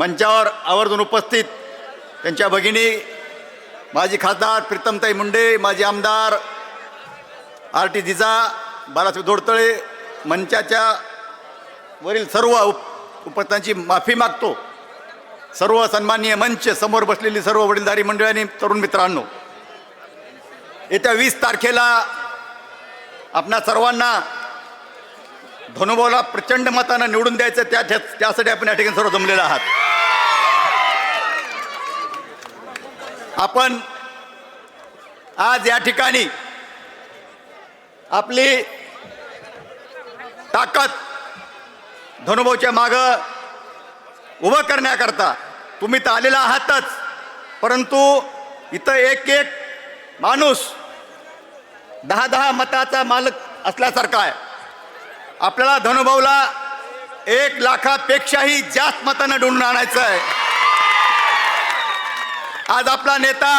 मंचावर आवर्जून उपस्थित त्यांच्या भगिनी माजी खासदार प्रीतमताई मुंडे माजी आमदार आर टी जिजा बाळासाहेब धोडतळे मंचाच्या वरील सर्व उप उपस्थितांची माफी मागतो. सर्व सन्माननीय मंच समोर बसलेली सर्व वडीलधारी मंडळी आणि तरुण मित्रांनो येत्या वीस तारखेला आपणा सर्वांना धनुभाऊला प्रचंड मतानं निवडून द्यायचं त्या त्यासाठी आपण या ठिकाणी सर्व जमलेला आहात. आपण आज या ठिकाणी आपली ताकद धनुभाऊच्या मागं उभं करण्याकरता तुम्ही तर आलेला आहातच परंतु इथं एक एक माणूस दहा दहा मताचा मालक असल्यासारखा आहे. आपल्याला धनुभाऊला एक लाखापेक्षाही जास्त मतानं ढूंढून आणायचं आहे. आज आपला नेता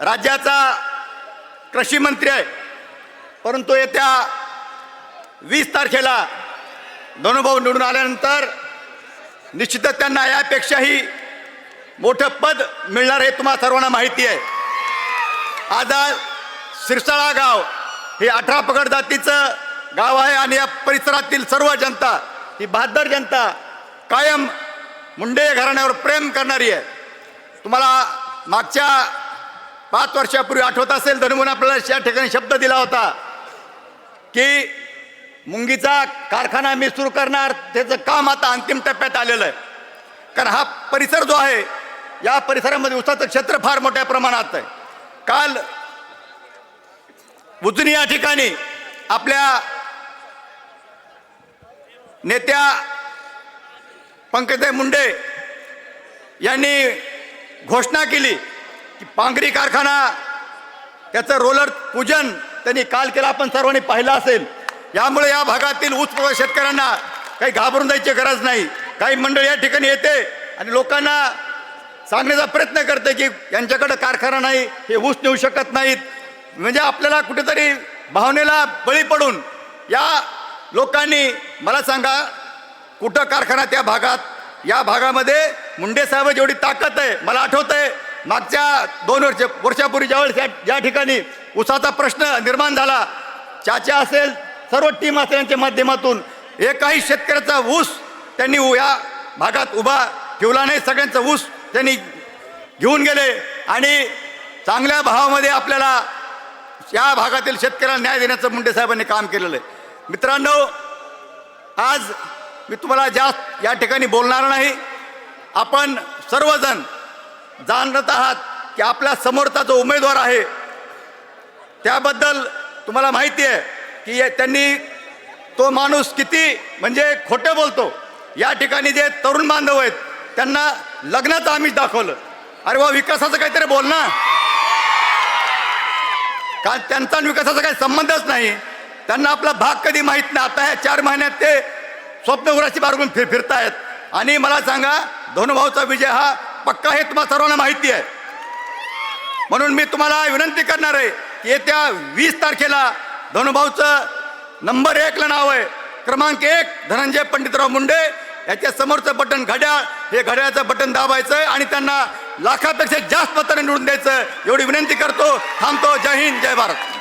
राज्याचा कृषी मंत्री आहे. परंतु येत्या वीस तारखेला धनुभाऊ निवडून आल्यानंतर निश्चितच त्यांना यापेक्षाही मोठं पद मिळणार हे तुम्हाला सर्वांना माहिती आहे. आज सिरसाळा गाव हे अठरा पगड जातीचं गाव आहे आणि या परिसरातील सर्व जनता ही बहादर जनता कायम मुंडे घराण्यावर प्रेम करणारी आहे. तुम्हाला मागच्या पाच वर्षापूर्वी आठवत असेल धनुमन आपल्याला या ठिकाणी शब्द दिला होता की मुंगीचा कारखाना मी सुरू करणार त्याचं काम आता अंतिम टप्प्यात आलेलं आहे. कारण हा परिसर जो आहे या परिसरामध्ये उसाचं क्षेत्र फार मोठ्या प्रमाणात आहे. काल उजनी या ठिकाणी आपल्या नेत्या पंकजय मुंडे यांनी घोषणा केली की पांगरी कारखाना त्याचं रोलर पूजन त्यांनी काल केलं. आपण सर्वांनी पाहिलं असेल. यामुळे या भागातील ऊस शेतकऱ्यांना काही घाबरून जायची गरज नाही. काही मंडळ या ठिकाणी येते आणि लोकांना सांगण्याचा प्रयत्न करते की यांच्याकडं कारखाना नाही हे ऊस नेऊ शकत नाहीत. म्हणजे आपल्याला कुठेतरी भावनेला बळी पडून या लोकांनी मला सांगा कुठं कारखाना त्या भागात या भागामध्ये मुंडे साहेब जेवढी ताकद आहे मला आठवत आहे मागच्या दोन वर्ष वर्षापूर्वी ज्यावेळेस ज्या ठिकाणी उसाचा प्रश्न निर्माण झाला चाचा असेल सर्व टीम असेल यांच्या माध्यमातून एकाही शेतकऱ्याचा ऊस त्यांनी या भागात उभा ठेवला नाही सगळ्यांचा ऊस त्यांनी घेऊन गेले आणि चांगल्या भावामध्ये आपल्याला या भागातील शेतकऱ्यांना न्याय देण्याचं मुंडे साहेबांनी काम केलेलं आहे. मित्रांनो आज मी तुम्हाला जास्त या ठिकाणी बोलणार नाही. आपण सर्वजण जाणत आहात की आपल्या समोरचा जो उमेदवार आहे त्याबद्दल तुम्हाला माहिती आहे की त्यांनी तो माणूस किती म्हणजे खोटं बोलतो. या ठिकाणी जे तरुण बांधव आहेत त्यांना लग्नाचं आम्ही दाखवलं. अरे वा विकासाचं काहीतरी बोल ना. कारण त्यांचा विकासाचा काही संबंधच नाही. त्यांना आपला भाग कधी माहीत नाही. आता ह्या चार महिन्यात ते स्वप्नगुराची बारगून फिर फिरतायत. आणि मला सांगा धनुभाऊचा विजय हा पक्का हे तुम्हाला सर्वांना माहिती आहे. म्हणून मी तुम्हाला विनंती करणार आहे की येत्या वीस तारखेला धनुभाऊचं नंबर एकला नाव आहे. क्रमांक एक धनंजय पंडितराव मुंडे. याच्या समोरचं बटन घड्याळ हे घड्याळाचं बटन दाबायचं आणि त्यांना लाखापेक्षा जास्त मताने निवडून द्यायचं. एवढी विनंती करतो. थांबतो. जय हिंद जय भारत.